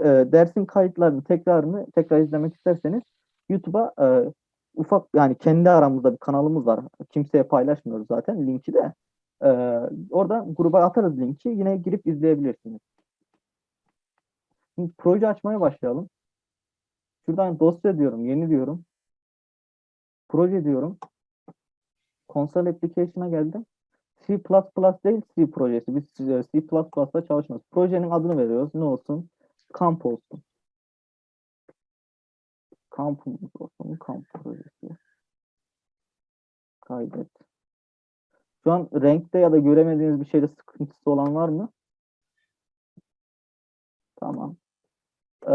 e, dersin kayıtlarını, tekrarını tekrar izlemek isterseniz YouTube'a e, ufak yani kendi aramızda bir kanalımız var. Kimseye paylaşmıyoruz zaten linki de. E, orada gruba atarız linki. Yine girip izleyebilirsiniz. Şimdi proje açmaya başlayalım. Şuradan dosya diyorum, yeni diyorum. Proje diyorum. Console Application'a geldim. C++ değil C projesi. Biz e, C++'da çalışmıyoruz. Projenin adını veriyoruz. Ne olsun? Kamp olsun. Kampımız olsun. Kamp projesi. Kaydet. Şu an renkte ya da göremediğiniz bir şeyde sıkıntısı olan var mı? Tamam. Ee,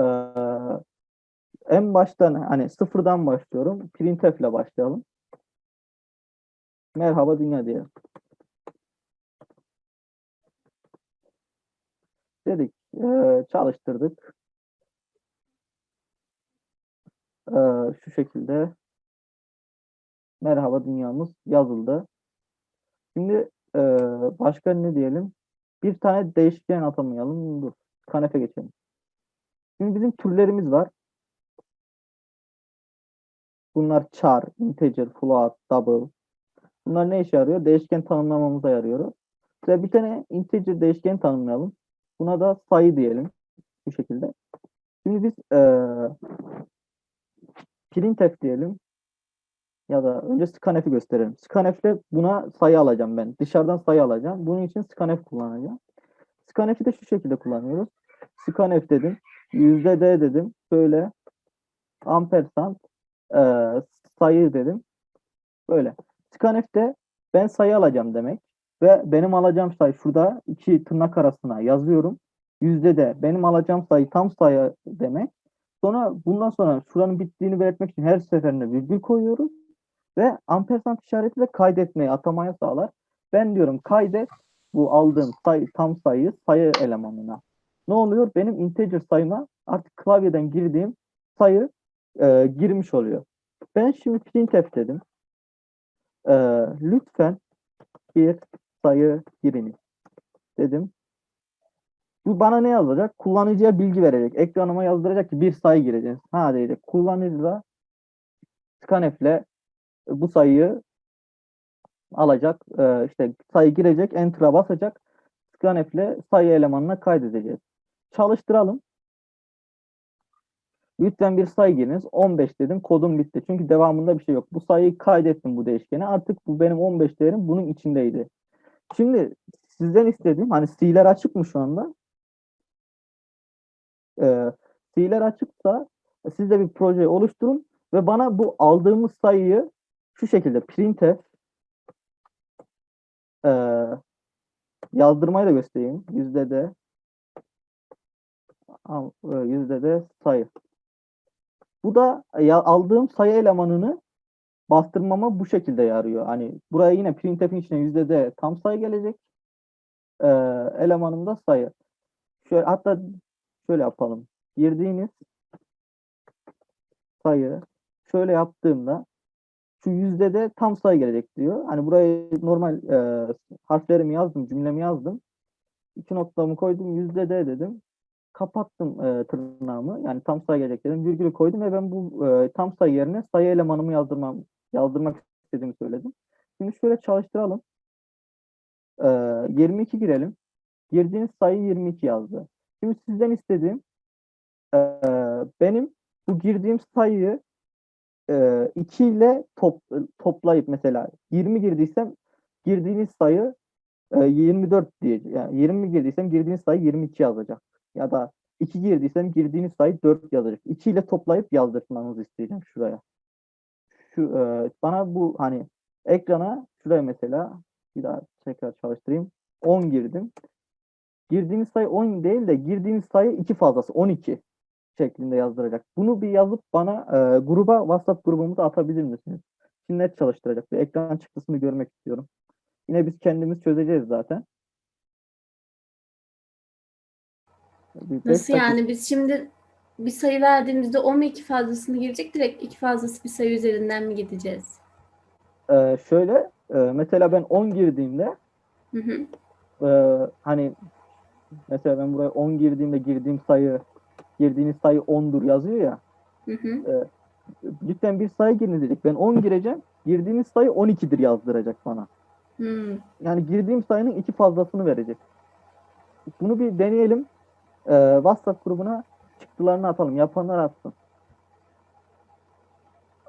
en baştan hani sıfırdan başlıyorum. Printf ile başlayalım. Merhaba dünya diye. Dedik, e, çalıştırdık. E, şu şekilde merhaba dünyamız yazıldı. Şimdi e, başka ne diyelim? Bir tane değişken atamayalım. Dur, kanepe geçelim. Şimdi bizim türlerimiz var. Bunlar char, integer, float, double. Bunlar ne işe yarıyor? Değişken tanımlamamıza yarıyor. Ve bir tane integer değişken tanımlayalım. Buna da sayı diyelim. Bu şekilde. Şimdi biz eee printf diyelim. Ya da önce scanf'i gösterelim. Scanf'le buna sayı alacağım ben. Dışarıdan sayı alacağım. Bunun için scanf kullanacağım. Scanf'i de şu şekilde kullanıyoruz. Scanf dedim. Yüzde d dedim. Böyle ampersand eee sayı dedim. Böyle. Scanf'te ben sayı alacağım demek. Ve benim alacağım sayı şurada iki tırnak arasına yazıyorum. Yüzde de benim alacağım sayı tam sayı demek. Sonra bundan sonra şuranın bittiğini belirtmek için her seferinde virgül koyuyoruz. Ve ampersand işareti de kaydetmeyi atamaya sağlar. Ben diyorum kaydet bu aldığım sayı, tam sayıyı sayı elemanına. Ne oluyor? Benim integer sayıma artık klavyeden girdiğim sayı e, girmiş oluyor. Ben şimdi printf dedim. E, lütfen bir sayı giriniz dedim. Bu bana ne yazacak? Kullanıcıya bilgi verecek. Ekranıma yazdıracak ki bir sayı gireceğiz. Ha diyecek. Kullanıcı da scanf'le bu sayıyı alacak. Ee, işte sayı girecek. Enter'a basacak. Scanf'le sayı elemanına kaydedeceğiz. Çalıştıralım. Lütfen bir sayı giriniz. 15 dedim. Kodum bitti. Çünkü devamında bir şey yok. Bu sayıyı kaydettim bu değişkene. Artık bu benim 15 değerim bunun içindeydi. Şimdi sizden istediğim hani C'ler açık mı şu anda? Ee, C'ler açıksa siz de bir proje oluşturun ve bana bu aldığımız sayıyı şu şekilde printf e, yazdırmayı da göstereyim. Yüzde de yüzde de sayı. Bu da aldığım sayı elemanını bastırmama bu şekilde yarıyor. Hani buraya yine printf'in içine yüzde de tam sayı gelecek. Ee, elemanım da sayı. Şöyle hatta şöyle yapalım. Girdiğiniz sayı şöyle yaptığımda şu yüzde de tam sayı gelecek diyor. Hani buraya normal e, harflerimi yazdım, cümlemi yazdım. İki noktamı koydum, yüzde de dedim. Kapattım e, tırnağımı. Yani tam sayı gelecek dedim. Virgülü koydum ve ben bu e, tam sayı yerine sayı elemanımı yazdırmam, yazdırmak istediğimi söyledim. Şimdi şöyle çalıştıralım. E, 22 girelim. Girdiğiniz sayı 22 yazdı. Şimdi sizden istediğim e, benim bu girdiğim sayıyı e, 2 ile top, toplayıp mesela 20 girdiysem girdiğiniz sayı e, 24 diye yani 20 girdiysem girdiğiniz sayı 22 yazacak. Ya da 2 girdiysem girdiğiniz sayı 4 yazacak. 2 ile toplayıp yazdırmanızı isteyeceğim şuraya. Şu e, bana bu hani ekrana şuraya mesela bir daha tekrar çalıştırayım. 10 girdim. Girdiğiniz sayı 10 değil de girdiğiniz sayı 2 fazlası 12 şeklinde yazdıracak. Bunu bir yazıp bana e, gruba WhatsApp grubumuza atabilir misiniz? Şimdi net çalıştıracak. Bir ekran çıktısını görmek istiyorum. Yine biz kendimiz çözeceğiz zaten. Nasıl yani? Biz şimdi bir sayı verdiğimizde o mu iki fazlasını girecek? Direkt iki fazlası bir sayı üzerinden mi gideceğiz? E, şöyle e, mesela ben 10 girdiğimde Hı hı. e, hani mesela ben buraya 10 girdiğimde girdiğim sayı girdiğiniz sayı 10'dur yazıyor ya. Hı hı. Lütfen bir sayı girin dedik. Ben 10 gireceğim. Girdiğiniz sayı 12'dir yazdıracak bana. Hmm. Yani girdiğim sayının iki fazlasını verecek. Bunu bir deneyelim. Ee, WhatsApp grubuna çıktılarını atalım. Yapanlar atsın.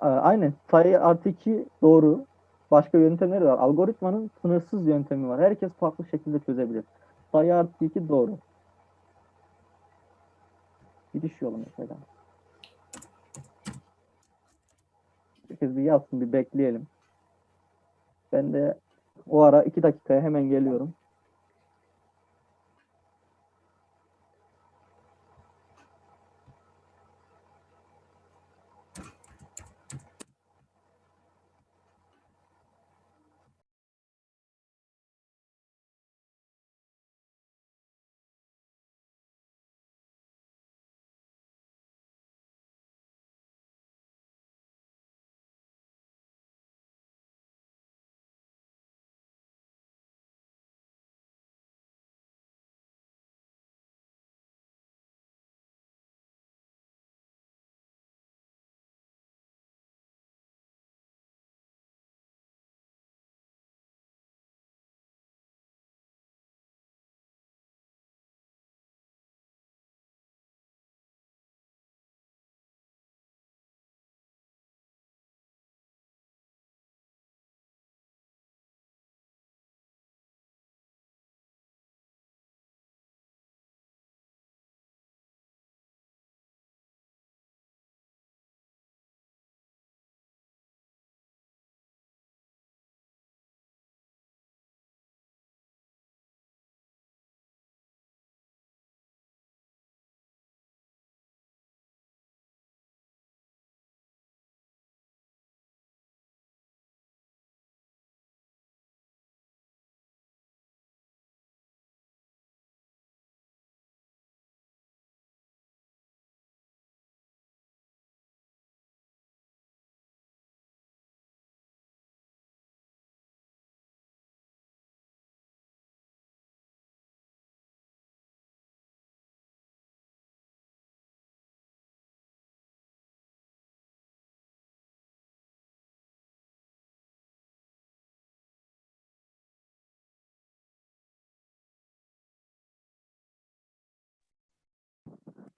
Ee, aynen. Sayı artı 2 doğru. Başka yöntemleri var. Algoritmanın sınırsız yöntemi var. Herkes farklı şekilde çözebilir. Sayı artı 2 doğru. Gidiş yolu mesela. Herkes bir yazsın, bir bekleyelim. Ben de o ara iki dakikaya hemen geliyorum.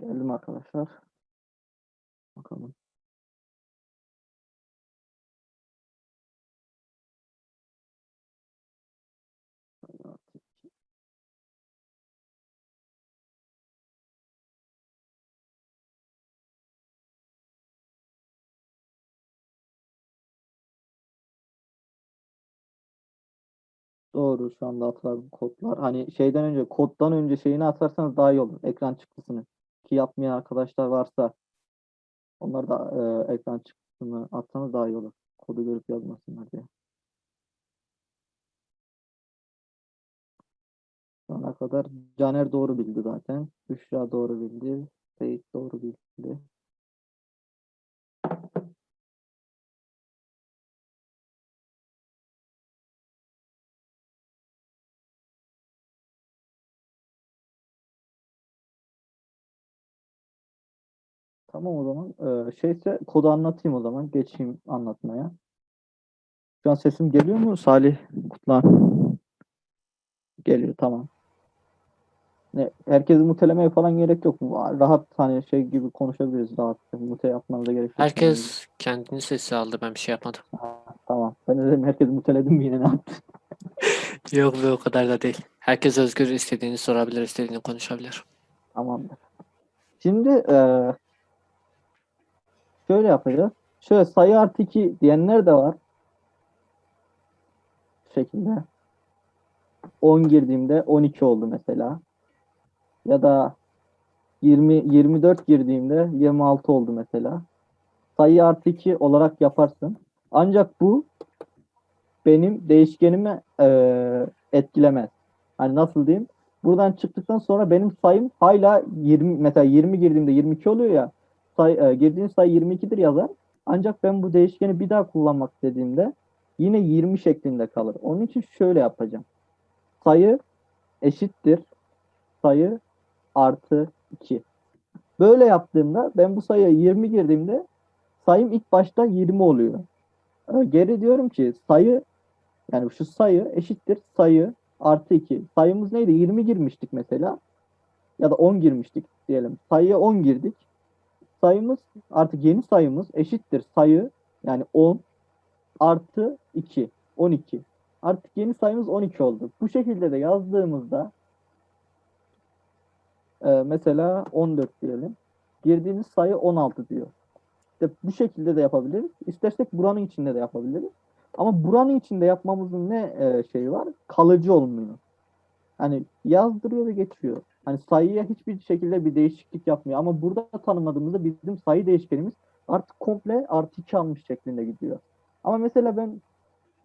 Geldim arkadaşlar. Bakalım. Doğru şu anda atılan kodlar. Hani şeyden önce koddan önce şeyini atarsanız daha iyi olur. Ekran çıktısını. Ki yapmayan arkadaşlar varsa onlar da e, ekran çıktısını atsanız daha iyi olur. Kodu görüp yazmasınlar diye. Şu ana kadar Caner doğru bildi zaten. Büşra doğru bildi. Seyit doğru bildi. Tamam o zaman. Ee, şeyse kodu anlatayım o zaman. Geçeyim anlatmaya. Şu an sesim geliyor mu Salih Kutlan? Geliyor tamam. Ne, herkesi mutelemeye falan gerek yok mu? Rahat hani şey gibi konuşabiliriz rahat. Mute yapmanıza gerek yok. Herkes kendini sesi aldı. Ben bir şey yapmadım. Ha, tamam. Ben de dedim herkesi muteledim mi yine ne yaptın? Yok be o kadar da değil. Herkes özgür istediğini sorabilir, istediğini konuşabilir. Tamamdır. Şimdi eee şöyle yapacağız. Şöyle sayı artı 2 diyenler de var. Bu şekilde. 10 girdiğimde 12 oldu mesela. Ya da 20 24 girdiğimde 26 oldu mesela. Sayı artı 2 olarak yaparsın. Ancak bu benim değişkenimi eee, etkilemez. Hani nasıl diyeyim? Buradan çıktıktan sonra benim sayım hala 20 mesela 20 girdiğimde 22 oluyor ya. Say, e, girdiğim sayı 22'dir yazar. Ancak ben bu değişkeni bir daha kullanmak istediğimde yine 20 şeklinde kalır. Onun için şöyle yapacağım. Sayı eşittir sayı artı 2. Böyle yaptığımda ben bu sayıya 20 girdiğimde sayım ilk başta 20 oluyor. Ee, Geri diyorum ki sayı yani şu sayı eşittir sayı artı 2. Sayımız neydi? 20 girmiştik mesela. Ya da 10 girmiştik diyelim. Sayıya 10 girdik. Sayımız artık yeni sayımız eşittir sayı yani 10 artı 2. 12. Artık yeni sayımız 12 oldu. Bu şekilde de yazdığımızda e, mesela 14 diyelim. Girdiğimiz sayı 16 diyor. İşte bu şekilde de yapabiliriz. İstersek buranın içinde de yapabiliriz. Ama buranın içinde yapmamızın ne e, şeyi var? Kalıcı olmuyor. Hani yazdırıyor ve geçiyor. Hani sayıya hiçbir şekilde bir değişiklik yapmıyor. Ama burada tanımladığımızda bizim sayı değişkenimiz artık komple artı 2 almış şeklinde gidiyor. Ama mesela ben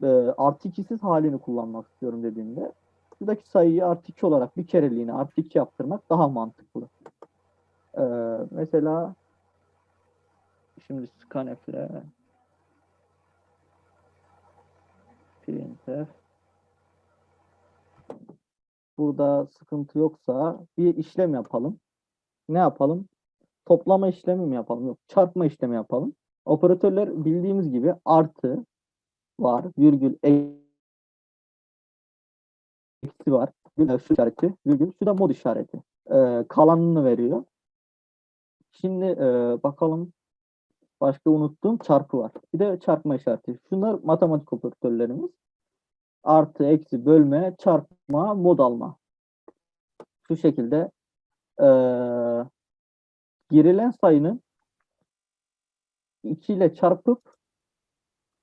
e, artı 2'siz halini kullanmak istiyorum dediğimde buradaki sayıyı artı 2 olarak bir kereliğine artı 2 yaptırmak daha mantıklı. E, mesela şimdi scanf'le printf burada sıkıntı yoksa bir işlem yapalım. Ne yapalım? Toplama işlemi mi yapalım? Yok, çarpma işlemi yapalım. Operatörler bildiğimiz gibi artı var, virgül eksi var. Virgül şu işareti, virgül şu da mod işareti. Ee, kalanını veriyor. Şimdi e, bakalım başka unuttuğum çarpı var. Bir de çarpma işareti. Şunlar matematik operatörlerimiz. Artı, eksi, bölme, çarpma, mod alma. Şu şekilde e, girilen sayının 2 ile çarpıp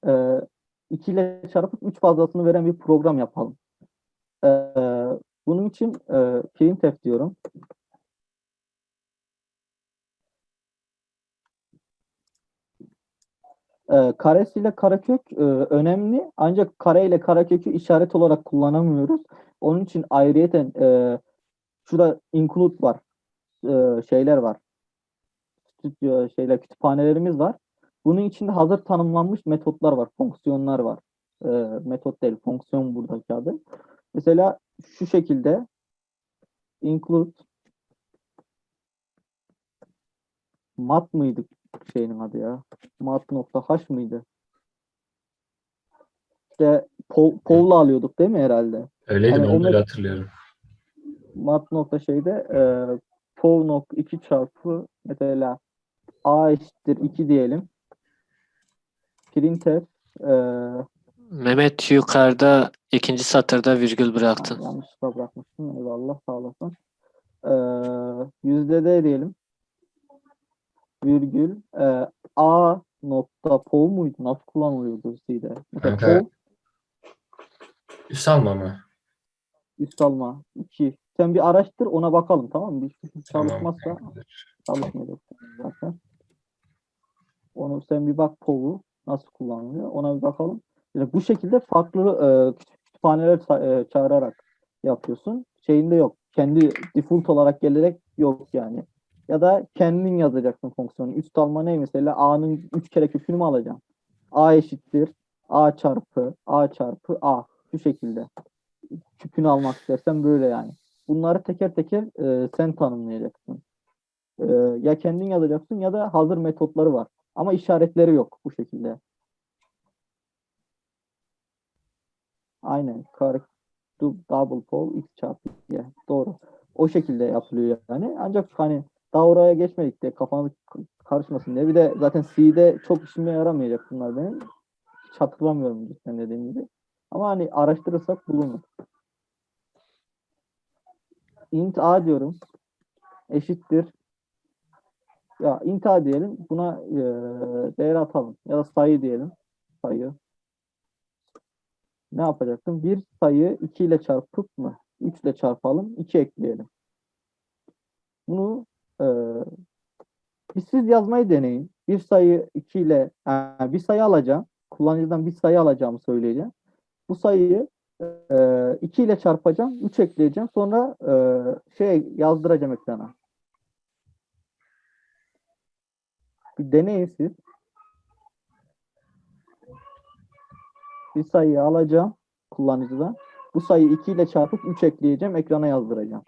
e, 2 ile çarpıp 3 fazlasını veren bir program yapalım. E, bunun için e, printf diyorum. E, karesiyle karekök e, önemli ancak kare ile karekökü işaret olarak kullanamıyoruz. Onun için ayrıyeten e, şurada include var. E, şeyler var. Stüdyo şeyler kütüphanelerimiz var. Bunun içinde hazır tanımlanmış metotlar var, fonksiyonlar var. E, metot değil, fonksiyon buradaki adı. Mesela şu şekilde include mat mıydı şeyinin adı ya? mat.h mıydı? İşte pov, povla alıyorduk değil mi herhalde? Öyleydi Hani ben onu- hatırlıyorum. mat nokta şeyde e, pov nokta 2 çarpı mesela a eşittir 2 diyelim. Printf e, Mehmet yukarıda ikinci satırda virgül bıraktın. Yanlışlıkla bırakmıştım. Eyvallah sağ olasın. Ee, yüzde de diyelim. Virgül. e, A nokta pov muydu? Nasıl kullanılıyordu C'de? Mesela pov Üst alma mı? üst alma 2. Sen bir araştır ona bakalım tamam mı? Bir Tamam. çalışmazsa çalışmayacak zaten. Onu sen bir bak pov'u nasıl kullanılıyor ona bir bakalım. Yani bu şekilde farklı e, kütü- kütüphaneler e, çağırarak yapıyorsun. Şeyinde yok. Kendi default olarak gelerek yok yani. Ya da kendin yazacaksın fonksiyonu. Üst alma ne mesela? A'nın 3 kere kökünü mü alacağım? A eşittir. A çarpı A çarpı A. Şu şekilde. Küpünü almak istersen böyle yani. Bunları teker teker e, sen tanımlayacaksın. E, ya kendin yazacaksın ya da hazır metotları var. Ama işaretleri yok bu şekilde. Aynen. Du- double pole x çarpı y. Doğru. O şekilde yapılıyor yani. Ancak hani daha oraya geçmedik de kafanız karışmasın diye. Bir de zaten C'de çok işime yaramayacak bunlar benim. Hiç hatırlamıyorum cidden dediğim gibi. Ama hani araştırırsak bulunur. int a diyorum. Eşittir. Ya int a diyelim. Buna e, değer atalım. Ya da sayı diyelim. Sayı. Ne yapacaksın? Bir sayı 2 ile çarpıp mı? 3 ile çarpalım. 2 ekleyelim. Bunu e, bir siz yazmayı deneyin. Bir sayı 2 ile yani bir sayı alacağım. Kullanıcıdan bir sayı alacağımı söyleyeceğim. Bu sayıyı e, 2 ile çarpacağım. 3 ekleyeceğim. Sonra e, şey yazdıracağım ekrana. Bir deneyin siz. Bir sayıyı alacağım kullanıcıdan. Bu sayıyı 2 ile çarpıp 3 ekleyeceğim. Ekrana yazdıracağım.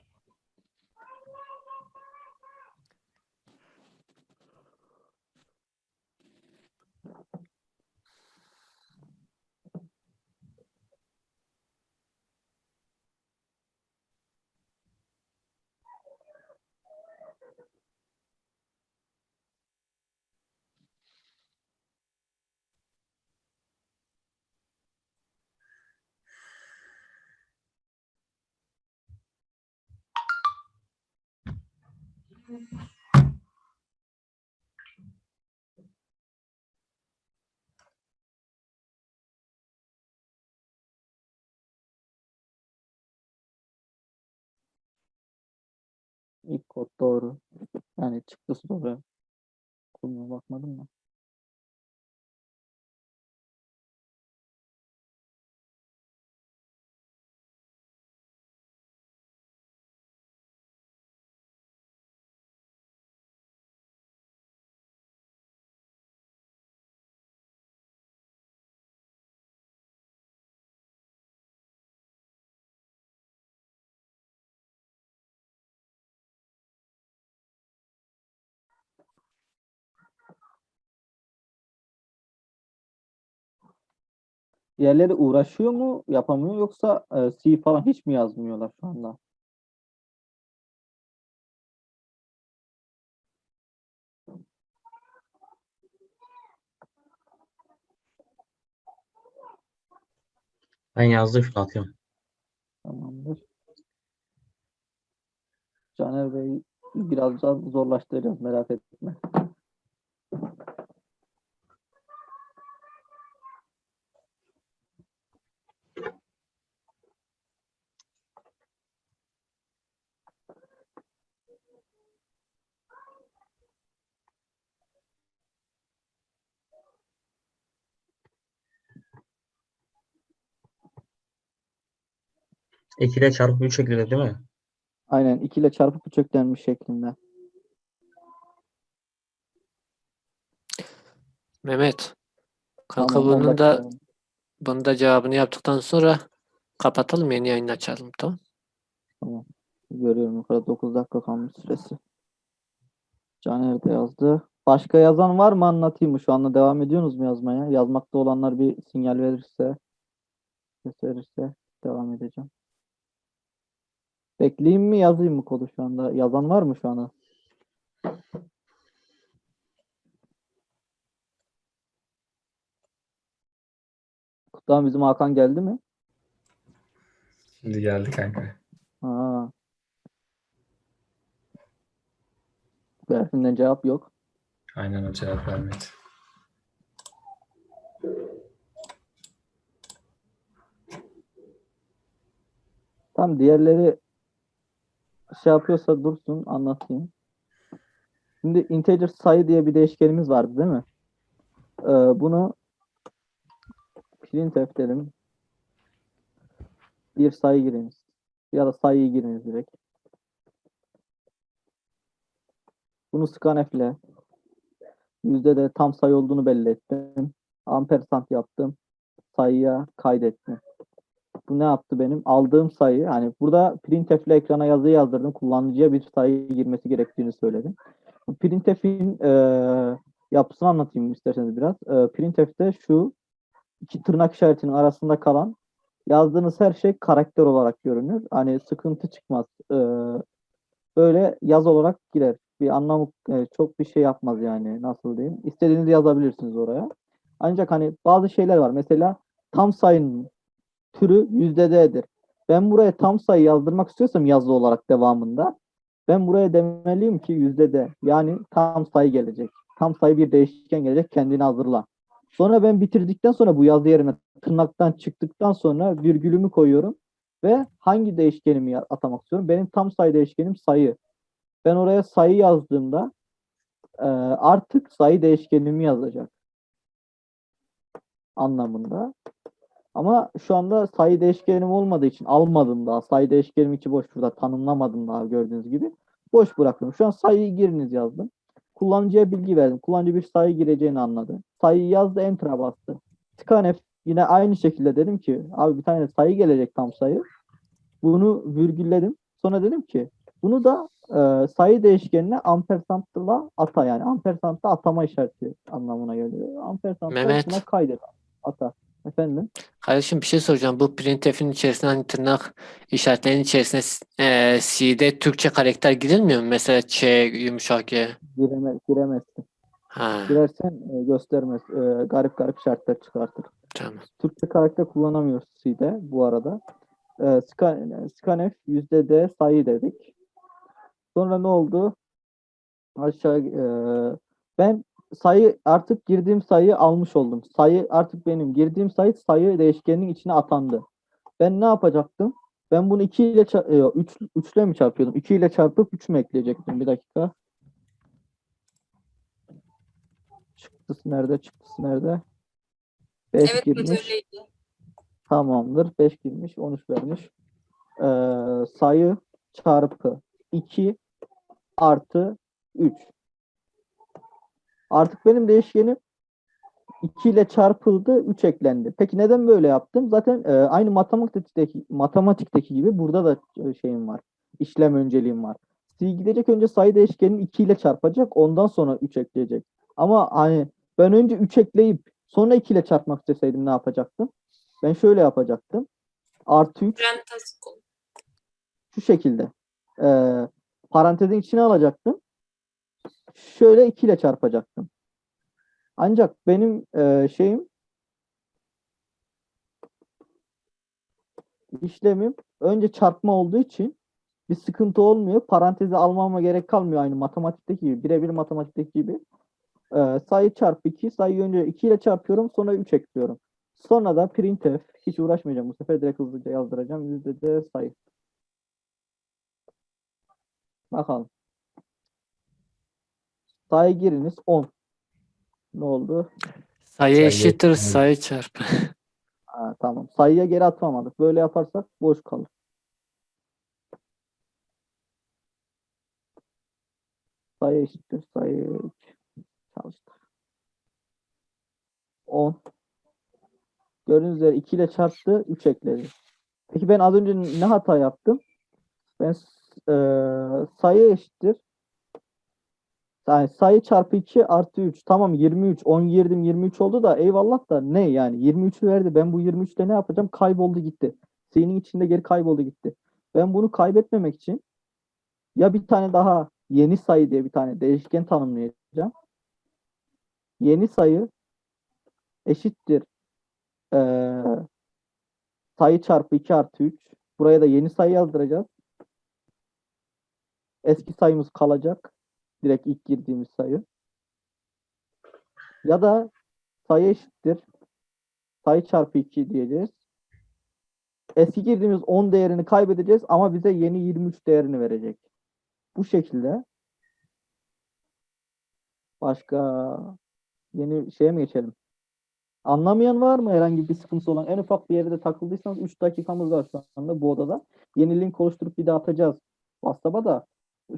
İlk kod doğru. Yani çıktısı doğru. Konuma bakmadım da. Diğerleri uğraşıyor mu, yapamıyor yoksa e, C falan hiç mi yazmıyorlar şu anda? Ben yazdım şunu atıyorum. Tamamdır. Caner Bey biraz daha zorlaştıracağız merak etme. İkiyle çarpı 3 şeklinde değil mi? Aynen 2 ile çarpıp köklenmiş şeklinde. Mehmet. Kanka Tamam, on bunun da bunun da cevabını yaptıktan sonra kapatalım yeni yayın açalım tamam. Görüyorum yukarıda 9 dakika kalmış süresi. Caner de yazdı. Başka yazan var mı anlatayım mı? Şu anda devam ediyorsunuz mu yazmaya? Yazmakta olanlar bir sinyal verirse, ses verirse devam edeceğim. Bekleyeyim mi yazayım mı kodu şu anda? Yazan var mı şu anda? Kutluhan bizim Hakan geldi mi? Şimdi geldi kanka. Ha. Berfin'den cevap yok. Aynen o cevap vermedi. Tam diğerleri şey yapıyorsa dursun anlatayım. Şimdi integer sayı diye bir değişkenimiz vardı değil mi? Ee, bunu printf dedim. Bir sayı giriniz. Ya da sayıyı giriniz direkt. Bunu scanf ile yüzde de tam sayı olduğunu belli ettim. Ampersand yaptım. Sayıya kaydettim. Bu ne yaptı benim? Aldığım sayı hani burada printf ile ekrana yazı yazdırdım. Kullanıcıya bir sayı girmesi gerektiğini söyledim. Printf'in eee yapısını anlatayım isterseniz biraz. Eee printf'te şu iki tırnak işaretinin arasında kalan yazdığınız her şey karakter olarak görünür. Hani sıkıntı çıkmaz. Eee, böyle yaz olarak girer. Bir anlamı e, çok bir şey yapmaz yani nasıl diyeyim. İstediğinizi yazabilirsiniz oraya. Ancak hani bazı şeyler var. Mesela tam sayının türü yüzde D'dir. Ben buraya tam sayı yazdırmak istiyorsam yazılı olarak devamında ben buraya demeliyim ki yüzde D. Yani tam sayı gelecek. Tam sayı bir değişken gelecek kendini hazırla. Sonra ben bitirdikten sonra bu yazı yerine tırnaktan çıktıktan sonra virgülümü koyuyorum ve hangi değişkenimi atamak istiyorum? Benim tam sayı değişkenim sayı. Ben oraya sayı yazdığımda e, artık sayı değişkenimi yazacak anlamında. Ama şu anda sayı değişkenim olmadığı için almadım daha. Sayı değişkenim içi boş burada tanımlamadım daha gördüğünüz gibi. Boş bıraktım. Şu an sayıyı giriniz yazdım. Kullanıcıya bilgi verdim. Kullanıcı bir sayı gireceğini anladı. Sayıyı yazdı enter'a bastı. Scanf yine aynı şekilde dedim ki abi bir tane sayı gelecek tam sayı. Bunu virgülledim. Sonra dedim ki bunu da e, sayı değişkenine ampersandla ata yani ampersandla atama işareti anlamına geliyor. Ampersandla kaydet ata. Efendim? Kardeşim bir şey soracağım. Bu printf'in içerisine hani tırnak işaretlerinin içerisine e, C'de Türkçe karakter girilmiyor mu? Mesela Ç, yumuşak G. Gireme, giremezsin. Ha, Girersen e, göstermez. E, garip garip şartlar çıkartır. tamam. Türkçe karakter kullanamıyoruz C'de bu arada. E, scan, scanf yüzde D sayı dedik. Sonra ne oldu? Aşağı eee, ben sayı artık girdiğim sayıyı almış oldum. Sayı artık benim girdiğim sayı sayı değişkeninin içine atandı. Ben ne yapacaktım? Ben bunu 2 ile 3 3 ile mi çarpıyordum? 2 ile çarpıp 3 mü ekleyecektim? Bir dakika. Çıktısı nerede? Çıktısı nerede? 5 Evet girmiş. Öyleydi. Tamamdır. 5 girmiş. 13 vermiş. Ee, sayı çarpı 2 artı 3. Artık benim değişkenim 2 ile çarpıldı, 3 eklendi. Peki neden böyle yaptım? Zaten e, aynı matematikteki matematikteki gibi burada da e, şeyim var. İşlem önceliğim var. C gidecek önce sayı değişkenini 2 ile çarpacak, ondan sonra 3 ekleyecek. Ama hani ben önce 3 ekleyip sonra 2 ile çarpmak isteseydim ne yapacaktım? Ben şöyle yapacaktım. Artı 3 Parantez kol. şu şekilde. Ee, parantezin içine alacaktım. Şöyle 2 ile çarpacaktım. Ancak benim e, şeyim işlemim önce çarpma olduğu için bir sıkıntı olmuyor. Parantezi almama gerek kalmıyor aynı matematikteki gibi. Birebir matematikteki gibi. Ee, sayı çarpı 2. Sayıyı önce 2 ile çarpıyorum. Sonra 3 ekliyorum. Sonra da printf. Hiç uğraşmayacağım bu sefer. Direkt hızlıca yazdıracağım. Yüzde de sayı. Bakalım. Sayı giriniz 10. Ne oldu? Sayı Sayı eşittir sayı çarpı. Ha, tamam. Sayıya geri atamadık. Böyle yaparsak boş kalır. Sayı eşittir. Sayı 3. Çalıştır. 10. Gördüğünüz üzere 2 ile çarptı. 3 ekledi. Peki ben az önce ne hata yaptım? Ben s- eee, sayı eşittir. Yani sayı çarpı 2 artı 3. Tamam 23. 10 girdim 23 oldu da eyvallah da ne yani 23'ü verdi. Ben bu 23'te ne yapacağım? Kayboldu gitti. Senin içinde geri kayboldu gitti. Ben bunu kaybetmemek için ya bir tane daha yeni sayı diye bir tane değişken tanımlayacağım. Yeni sayı eşittir eee, sayı çarpı 2 artı 3. Buraya da yeni sayı yazdıracağız. Eski sayımız kalacak. Direkt ilk girdiğimiz sayı. Ya da sayı eşittir. Sayı çarpı 2 diyeceğiz. Eski girdiğimiz 10 değerini kaybedeceğiz ama bize yeni 23 değerini verecek. Bu şekilde. Başka yeni şeye mi geçelim? Anlamayan var mı herhangi bir sıkıntısı olan? En ufak bir yerde takıldıysanız 3 dakikamız var şu anda bu odada. Yeni link oluşturup bir daha atacağız WhatsApp'a da.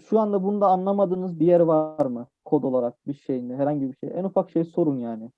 Şu anda bunda anlamadığınız bir yer var mı? Kod olarak bir şey mi? Herhangi bir şey. En ufak şey sorun yani.